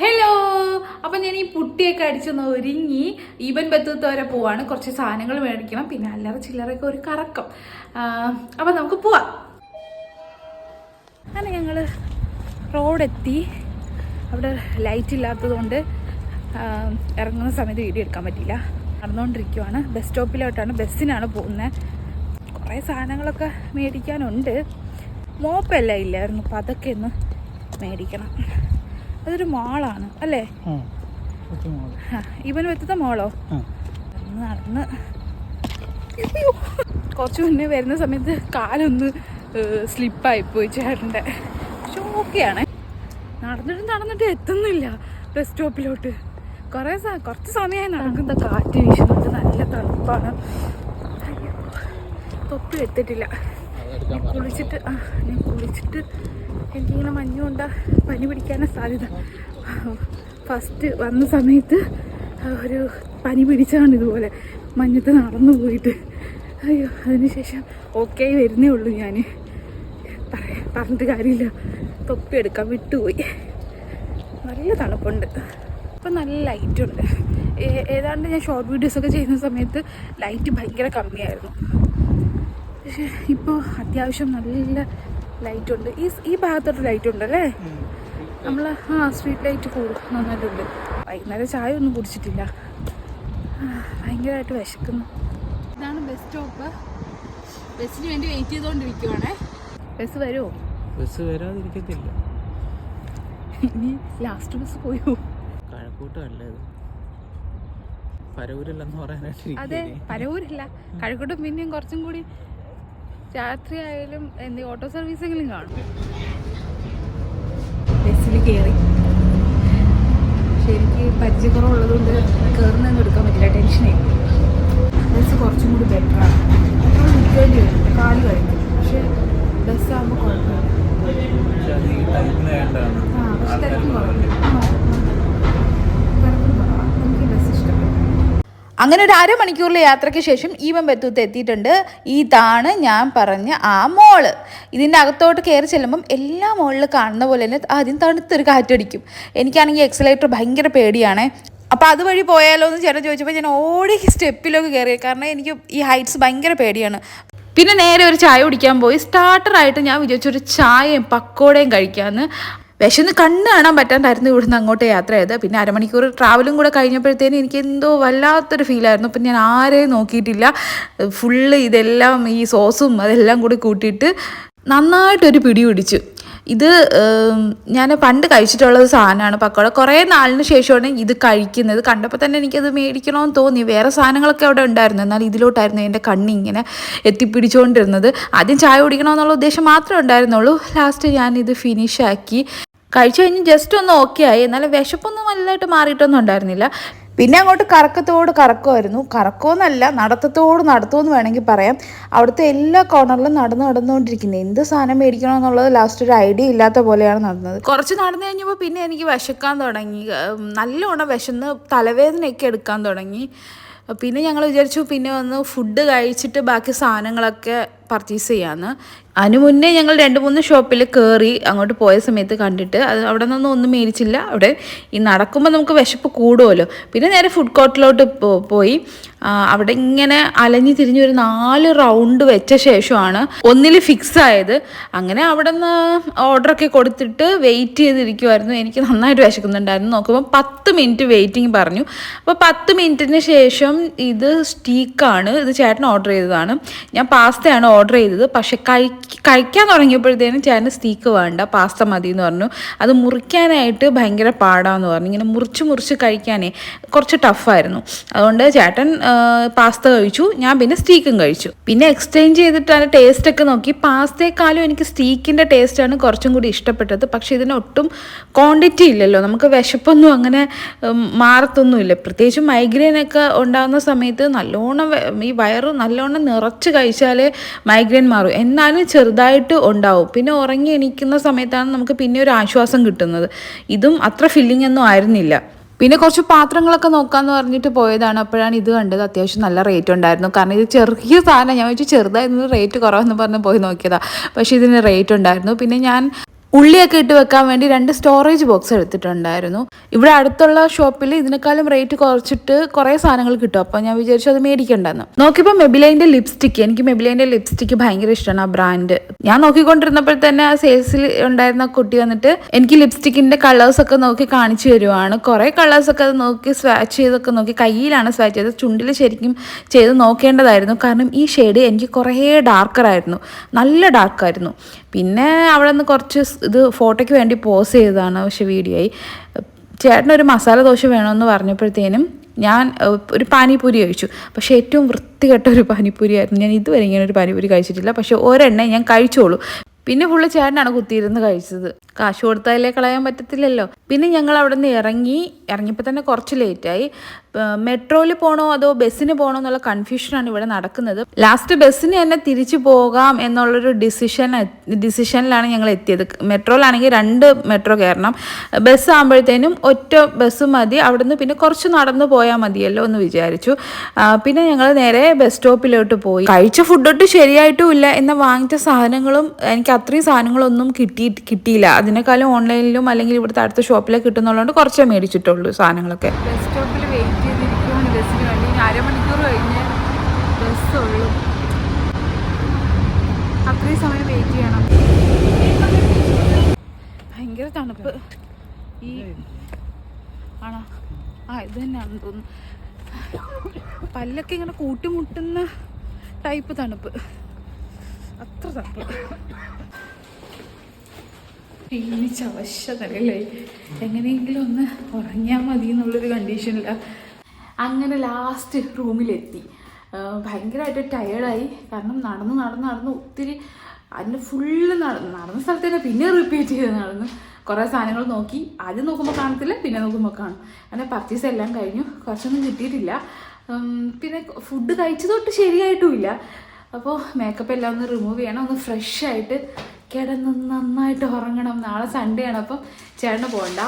Hello അപ്പൊ ഞാൻ ഈ പുട്ടിയൊക്കെ അടിച്ചൊന്ന് ഒരുങ്ങി ഈവൻ ബത്തൂത്ത് വരെ പോവാണ്. കുറച്ച് സാധനങ്ങൾ മേടിക്കണം. പിന്നെ അല്ലറ ചില്ലറൊക്കെ ഒരു കറക്കം. അപ്പൊ നമുക്ക് പോവാം. അങ്ങനെ ഞങ്ങൾ റോഡെത്തി. അവിടെ ലൈറ്റ് ഇല്ലാത്തതുകൊണ്ട് ഇറങ്ങുന്ന സമയത്ത് വീഡിയോ എടുക്കാൻ പറ്റിയില്ല. നടന്നുകൊണ്ടിരിക്കുവാണ് ബസ് സ്റ്റോപ്പിലോട്ടാണ് ബസ്സിനാണ് പോകുന്നത് കുറേ സാധനങ്ങളൊക്കെ മേടിക്കാനുണ്ട്. മോപ്പല്ല ഇല്ലായിരുന്നു. അപ്പം അതൊക്കെ ഒന്ന് മേടിക്കണം. അതൊരു മോളാണ്. അല്ലേ? ഇവന് വെത്തത്തെ മോളോ? നടന്ന്. കുറച്ച് മുന്നേ വരുന്ന സമയത്ത് കാലൊന്ന് സ്ലിപ്പായി പോയി ചേട്ടന്റെ. പക്ഷെ ഓക്കെയാണ്. നടന്നിട്ട് നടന്നിട്ട് എത്തുന്നില്ല ബസ് സ്റ്റോപ്പിലോട്ട്. കുറേ കുറച്ച് സമയമായി നടക്കുന്ന കാറ്റ് വീശുന്നുണ്ട് നല്ല തണുപ്പാണ്. അയ്യോ. തൊപ്പി എത്തിയിട്ടില്ല ഞാൻ കുളിച്ചിട്ട് ആ ഞാൻ കുളിച്ചിട്ട് എനിക്കിങ്ങനെ മഞ്ഞുകൊണ്ട പനി പിടിക്കാനാണ് സാധ്യത. ഫസ്റ്റ് വന്ന സമയത്ത് ഒരു പനി പിടിച്ചാണ് ഇതുപോലെ. മഞ്ഞത്ത് നടന്നു പോയിട്ട്. അയ്യോ അതിനുശേഷം ഓക്കെ വരുന്നേ ഉള്ളൂ ഞാൻ പറയാം പറഞ്ഞിട്ട് കാര്യമില്ല. തൊപ്പി എടുക്കാൻ വിട്ടുപോയി. നല്ല തണുപ്പുണ്ട്. ഇപ്പം നല്ല ലൈറ്റുണ്ട് ഏതാണ്ട് ഞാൻ ഷോർട്ട് വീഡിയോസൊക്കെ ചെയ്യുന്ന സമയത്ത് ലൈറ്റ് ഭയങ്കര കമ്മിയായിരുന്നു. പക്ഷേ ഇപ്പോൾ അത്യാവശ്യം നല്ല ലൈറ്റ് ഉണ്ട് ഈ ഈ ഭാഗത്തോട്ട് ലൈറ്റ് ഉണ്ട് അല്ലേ നമ്മൾ ആ സ്ട്രീറ്റ് ലൈറ്റ് കൂടും നന്നായിട്ടുണ്ട്. വൈകുന്നേരം ചായ ഒന്നും കുടിച്ചിട്ടില്ല ഭയങ്കരമായിട്ട് വിശക്കുന്നു. ഇതാണ് ബസ് സ്റ്റോപ്പ്. ബസ്സിന് വേണ്ടി വെയിറ്റ് ചെയ്തുകൊണ്ടിരിക്കുവാണേ ബസ് വരുമോ ബസ് വരാതിരിക്കത്തില്ല. ഇനി ലാസ്റ്റ് ബസ് പോയോ? കഴക്കൂട്ടമല്ല ഇത്? പരവൂരല്ലെന്ന് പറയാനായിട്ട് അതെ പരവൂരല്ല പരവൂരില്ല. കഴക്കൂട്ടം പിന്നെയും കുറച്ചും കൂടി രാത്രി ആയാലും എന്ത് ഓട്ടോ സർവീസെങ്കിലും കാണും. ബസ്സിൽ കയറി ശരിക്ക് പരിചയക്കുറവുള്ളതുകൊണ്ട് കയറുന്നതൊന്നും എടുക്കാൻ പറ്റില്ല. ടെൻഷനേ. ബസ് കുറച്ചും കൂടി ബെറ്ററാണ് അപ്പോൾ നിൽക്കേണ്ടി വരും. കാൽ കഴിക്കും പക്ഷേ ബസ്സാകുമ്പോൾ കുഴപ്പമില്ല. ആ പക്ഷെ തിരക്കും കുറവ് ആ, ആ. തിരക്കും കുറവാണ് എനിക്ക് ബസ് ഇഷ്ടപ്പെട്ടു അങ്ങനെ ഒരു അരമണിക്കൂറിലെ യാത്രയ്ക്ക് ശേഷം ഈവൻ ബത്തൂത്ത് എത്തിയിട്ടുണ്ട്. ഇതാണ് ഞാൻ പറഞ്ഞ ആ മോൾ. ഇതിന്റെ അകത്തോട്ട് കയറി ചെല്ലുമ്പം എല്ലാ മോളിൽ കാണുന്ന പോലെ തന്നെ ആദ്യം തണുത്തൊരു കാറ്റടിക്കും. എനിക്കാണെങ്കിൽ എക്സലേറ്റർ ഭയങ്കര പേടിയാണ്. അപ്പോൾ അതുവഴി പോയാലോ എന്ന് ചേട്ടൻ ചോദിച്ചപ്പോൾ ഞാൻ ഓടി സ്റ്റെപ്പിലൊക്കെ കയറി കാരണം എനിക്ക് ഈ ഹൈറ്റ്സ് ഭയങ്കര പേടിയാണ്. പിന്നെ നേരെ ഒരു ചായ കുടിക്കാൻ പോയി. സ്റ്റാർട്ടറായിട്ട് ഞാൻ വിചാരിച്ചൊരു ചായയും പക്കോടയും കഴിക്കാമെന്ന് വിശന്ന് കണ്ണ് കാണാൻ പറ്റാണ്ടായിരുന്നു ഇവിടുന്ന് അങ്ങോട്ട് യാത്ര ചെയ്ത് പിന്നെ അരമണിക്കൂർ ട്രാവലും കൂടെ കഴിഞ്ഞപ്പോഴത്തേനും എനിക്ക് എന്തോ വല്ലാത്തൊരു ഫീലായിരുന്നു അപ്പം ഞാൻ ആരെയും നോക്കിയിട്ടില്ല. ഫുള്ള് ഇതെല്ലാം ഈ സോസും അതെല്ലാം കൂടി കൂട്ടിയിട്ട് നന്നായിട്ടൊരു പിടി പിടിച്ചു. ഇത് ഞാൻ പണ്ട് കഴിച്ചിട്ടുള്ള ഒരു സാധനമാണ് പക്കോട. കുറേ നാളിന് ശേഷമാണ് ഇത് കഴിക്കുന്നത്. കണ്ടപ്പോൾ തന്നെ എനിക്കത് മേടിക്കണമെന്ന് തോന്നി. വേറെ സാധനങ്ങളൊക്കെ അവിടെ ഉണ്ടായിരുന്നു. എന്നാൽ ഇതിലോട്ടായിരുന്നു എന്റെ കണ്ണിങ്ങനെ എത്തിപ്പിടിച്ചുകൊണ്ടിരുന്നത് ആദ്യം ചായ കുടിക്കണമെന്നുള്ള ഉദ്ദേശം മാത്രമേ ഉണ്ടായിരുന്നുള്ളൂ. ലാസ്റ്റ് ഞാനിത് ഫിനിഷാക്കി കഴിച്ചു കഴിഞ്ഞ് ജസ്റ്റ് ഒന്ന് ഓക്കെ ആയി. എന്നാലും വിശപ്പൊന്നും വലുതായിട്ട് മാറിയിട്ടൊന്നും ഉണ്ടായിരുന്നില്ല. പിന്നെ അങ്ങോട്ട് കറക്കത്തോട് കറക്കമായിരുന്നു. കറക്കമെന്നല്ല നടത്തത്തോട് നടത്തുമെന്ന് വേണമെങ്കിൽ പറയാം. അവിടുത്തെ എല്ലാ കോർണറിലും നടന്നു നടന്നുകൊണ്ടിരിക്കുന്നത് എന്ത് സാധനം മേടിക്കണം എന്നുള്ളത് ലാസ്റ്റ് ഒരു ഐഡിയ ഇല്ലാത്ത പോലെയാണ് നടന്നത്. കുറച്ച് നടന്നു കഴിഞ്ഞപ്പോൾ പിന്നെ എനിക്ക് വിശക്കാൻ തുടങ്ങി. നല്ലോണം വിശന്ന് തലവേദനയൊക്കെ എടുക്കാൻ തുടങ്ങി. പിന്നെ ഞങ്ങൾ വിചാരിച്ചു പിന്നെ ഒന്ന് ഫുഡ് കഴിച്ചിട്ട് ബാക്കി സാധനങ്ങളൊക്കെ പർച്ചേസ് ചെയ്യാമെന്ന് അതിന് മുന്നേ ഞങ്ങൾ രണ്ട് മൂന്ന് ഷോപ്പിൽ കയറി അങ്ങോട്ട് പോയ സമയത്ത് കണ്ടിട്ട് അത് അവിടെ നിന്നൊന്നും ഒന്നും മേടിച്ചില്ല. അവിടെ ഈ നടക്കുമ്പോൾ നമുക്ക് വിശപ്പ് കൂടുമല്ലോ പിന്നെ നേരെ ഫുഡ് കോർട്ടിലോട്ട് പോയി. അവിടെ ഇങ്ങനെ അലഞ്ഞു തിരിഞ്ഞ് ഒരു നാല് റൗണ്ട് വെച്ച ശേഷമാണ് ഒന്നിൽ ഫിക്സ് ആയത്. അങ്ങനെ അവിടെ നിന്ന് ഓർഡറൊക്കെ കൊടുത്തിട്ട് വെയിറ്റ് ചെയ്തിരിക്കുമായിരുന്നു എനിക്ക് നന്നായിട്ട് വിശക്കുന്നുണ്ടായിരുന്നു. നോക്കുമ്പോൾ പത്ത് മിനിറ്റ് വെയിറ്റിംഗ് പറഞ്ഞു. അപ്പോൾ പത്ത് മിനിറ്റിന് ശേഷം ഇത് സ്റ്റീക്കാണ് ഇത് ചേട്ടൻ ഓർഡർ ചെയ്തതാണ്. ഞാൻ പാസ്തയാണ് ഓർഡർ ചെയ്തത്. പക്ഷെ കഴി കഴിക്കാൻ തുടങ്ങിയപ്പോഴത്തേനും ചേട്ടന് സ്റ്റീക്ക് വേണ്ട പാസ്ത മതി എന്ന് പറഞ്ഞു. അത് മുറിക്കാനായിട്ട് ഭയങ്കര പാടാന്ന് പറഞ്ഞു. ഇങ്ങനെ മുറിച്ച് മുറിച്ച് കഴിക്കാനേ കുറച്ച് ടഫായിരുന്നു അതുകൊണ്ട് ചേട്ടൻ പാസ്ത കഴിച്ചു. ഞാൻ പിന്നെ സ്റ്റീക്കും കഴിച്ചു. പിന്നെ എക്സ്ചേഞ്ച് ചെയ്തിട്ട് ടേസ്റ്റ് ഒക്കെ നോക്കി. പാസ്തയെക്കാളും എനിക്ക് സ്റ്റീക്കിന്റെ ടേസ്റ്റാണ് കുറച്ചും കൂടി ഇഷ്ടപ്പെട്ടത്. പക്ഷേ ഇതിന് ഒട്ടും ക്വാണ്ടിറ്റി ഇല്ലല്ലോ. നമുക്ക് വിശപ്പൊന്നും അങ്ങനെ മാറത്തൊന്നുമില്ല. പ്രത്യേകിച്ച് മൈഗ്രെയിൻ ഒക്കെ ഉണ്ടാകുന്ന സമയത്ത് നല്ലോണം ഈ വയറ് നല്ലോണം നിറച്ച് കഴിച്ചാലേ മൈഗ്രെയിൻ മാറും. എന്നാലും ചെറുതായിട്ട് ഉണ്ടാവും. പിന്നെ ഉറങ്ങി എണീക്കുന്ന സമയത്താണ് നമുക്ക് പിന്നെ ഒരു ആശ്വാസം കിട്ടുന്നത്. ഇതും അത്ര ഫില്ലിംഗ് ഒന്നും ആയിരുന്നില്ല. പിന്നെ കുറച്ച് പാത്രങ്ങളൊക്കെ നോക്കാന്ന് പറഞ്ഞിട്ട് പോയതാണ്. അപ്പോഴാണ് ഇത് കണ്ടത്. അത്യാവശ്യം നല്ല റേറ്റ് ഉണ്ടായിരുന്നു. കാരണം ഇത് ചെറിയ സാധനം. ഞാൻ വെച്ച് ചെറുതായിരുന്നു റേറ്റ് കുറവെന്ന് പറഞ്ഞ് പോയി നോക്കിയതാണ് പക്ഷേ ഇതിന് റേറ്റ് ഉണ്ടായിരുന്നു. പിന്നെ ഞാൻ ഉള്ളിയൊക്കെ ഇട്ട് വെക്കാൻ വേണ്ടി രണ്ട് സ്റ്റോറേജ് ബോക്സ് എടുത്തിട്ടുണ്ടായിരുന്നു. ഇവിടെ അടുത്തുള്ള ഷോപ്പിൽ ഇതിനേക്കാളും റേറ്റ് കുറച്ചിട്ട് കുറേ സാധനങ്ങൾ കിട്ടും. അപ്പോൾ ഞാൻ വിചാരിച്ചു അത് മേടിക്കണ്ടെന്ന്. നോക്കിയപ്പോൾ മെബിലൈന്റെ ലിപ്സ്റ്റിക്ക് എനിക്ക് മെബിലൈന്റെ ലിപ്സ്റ്റിക്ക് ഭയങ്കര ഇഷ്ടമാണ് ആ ബ്രാൻഡ് ഞാൻ നോക്കിക്കൊണ്ടിരുന്നപ്പോൾ തന്നെ ആ സെയിൽസിൽ ഉണ്ടായിരുന്ന കുട്ടി വന്നിട്ട് എനിക്ക് ലിപ്സ്റ്റിക്കിന്റെ കളേഴ്സ് ഒക്കെ നോക്കി കാണിച്ചു തരുവാണ്. കുറേ കളേഴ്സ് ഒക്കെ അത് നോക്കി സ്വാച്ച് ചെയ്തൊക്കെ നോക്കി കയ്യിലാണ് സ്വാച്ച് ചെയ്തത്. ചുണ്ടിൽ ശരിക്കും ചെയ്ത് നോക്കേണ്ടതായിരുന്നു. കാരണം ഈ ഷെയ്ഡ് എനിക്ക് കുറേ ഡാർക്കറായിരുന്നു നല്ല ഡാർക്കായിരുന്നു പിന്നെ അവിടെ നിന്ന് കുറച്ച് ഇത് ഫോട്ടോയ്ക്ക് വേണ്ടി പോസ് ചെയ്തതാണ് പക്ഷേ വീഡിയോ ആയി ചേട്ടനൊരു മസാല ദോശ വേണമെന്ന് പറഞ്ഞപ്പോഴത്തേനും ഞാൻ ഒരു പാനിപൂരി കഴിച്ചു. പക്ഷെ ഏറ്റവും വൃത്തികെട്ട ഒരു പാനിപൂരി ആയിരുന്നു. ഞാൻ ഇതുവരെ ഇങ്ങനെ ഒരു പാനിപൂരി കഴിച്ചിട്ടില്ല. പക്ഷേ ഒരെണ്ണേ ഞാൻ കഴിച്ചോളൂ. പിന്നെ ഫുള്ള് ചേട്ടനാണ് കുത്തിയിരുന്ന് കഴിച്ചത്. കാശ് കൊടുത്താലേ കളയാൻ പറ്റത്തില്ലല്ലോ. പിന്നെ ഞങ്ങൾ അവിടെ നിന്ന് ഇറങ്ങി ഇറങ്ങിയപ്പോൾ തന്നെ കുറച്ച് ലേറ്റായി മെട്രോയിൽ പോകണോ അതോ ബസ്സിന് പോകണോ എന്നുള്ള കൺഫ്യൂഷനാണ് ഇവിടെ നടക്കുന്നത്. ലാസ്റ്റ് ബസ്സിന് തന്നെ തിരിച്ചു പോകാം എന്നുള്ളൊരു ഡിസിഷൻ ഡിസിഷനിലാണ് ഞങ്ങൾ എത്തിയത്. മെട്രോയിലാണെങ്കിൽ രണ്ട് മെട്രോ കയറണം. ബസ് ആകുമ്പോഴത്തേനും ഒറ്റ ബസ് മതി. അവിടുന്ന് പിന്നെ കുറച്ച് നടന്നു പോയാൽ മതിയല്ലോ എന്ന് വിചാരിച്ചു. പിന്നെ ഞങ്ങൾ നേരെ ബസ് സ്റ്റോപ്പിലോട്ട് പോയി. കഴിച്ച ഫുഡൊട്ട് ശരിയായിട്ടും ഇല്ല എന്നാൽ വാങ്ങിച്ച സാധനങ്ങളും എനിക്ക് അത്രയും സാധനങ്ങളൊന്നും കിട്ടി കിട്ടിയില്ല. അതിനേക്കാളും ഓൺലൈനിലും അല്ലെങ്കിൽ ഇവിടുത്തെ അടുത്ത ഷോപ്പിലൊക്കെ കിട്ടുന്നുള്ളതുകൊണ്ട് കുറച്ചേ മേടിച്ചിട്ടുള്ളൂ സാധനങ്ങളൊക്കെ. ബസ് സ്റ്റോപ്പിൽ വെയിറ്റ് ചെയ്തിരിക്കുകയാണ് ബസ്സിന് വേണ്ടി. ഇനി അരമണിക്കൂർ കഴിഞ്ഞ് ബസ്സുള്ളൂ. അത്രയും സമയം വെയിറ്റ് ചെയ്യണം. ഭയങ്കര തണുപ്പ്. ഈ ആണോ? ആ ഇത് തന്നെയാണെന്ന് തോന്നുന്നു. പല്ലൊക്കെ ഇങ്ങനെ കൂട്ടിമുട്ടുന്ന ടൈപ്പ് തണുപ്പ്. അത്ര തണുപ്പ്. ക്ഷീണിച്ച അവശതല്ലേ എങ്ങനെയെങ്കിലും ഒന്ന് ഉറങ്ങിയാൽ മതി എന്നുള്ളൊരു കണ്ടീഷനില്ല അങ്ങനെ ലാസ്റ്റ് റൂമിലെത്തി ഭയങ്കരമായിട്ട് ടയേർഡായി കാരണം നടന്ന് നടന്ന് നടന്ന് ഒത്തിരി അതിന്റെ ഫുള്ള് നടന്ന് നടന്ന സ്ഥലത്ത് തന്നെ പിന്നെ റിപ്പീറ്റ് ചെയ്ത് നടന്നു കുറേ സാധനങ്ങൾ നോക്കി. ആദ്യം നോക്കുമ്പോൾ കാണത്തില്ല പിന്നെ നോക്കുമ്പോൾ കാണും. അങ്ങനെ പർച്ചേസ് എല്ലാം കഴിഞ്ഞു. കുറച്ചൊന്നും കിട്ടിയിട്ടില്ല. പിന്നെ ഫുഡ് കഴിച്ചതൊട്ട് ശരിയായിട്ടുമില്ല അപ്പോൾ മേക്കപ്പ് എല്ലാം ഒന്ന് റിമൂവ് ചെയ്യണം ഒന്ന് ഫ്രഷ് ആയിട്ട് കിടന്ന് നന്നായിട്ട് ഉറങ്ങണം. നാളെ സൺഡേ ആണ് അപ്പം ചേട്ടന് പോകണ്ട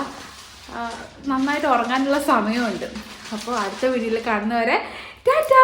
നന്നായിട്ട് ഉറങ്ങാനുള്ള സമയമുണ്ട്. അപ്പോൾ അടുത്ത വീഡിയോയിൽ കാണുന്നവരെ ടാറ്റാ!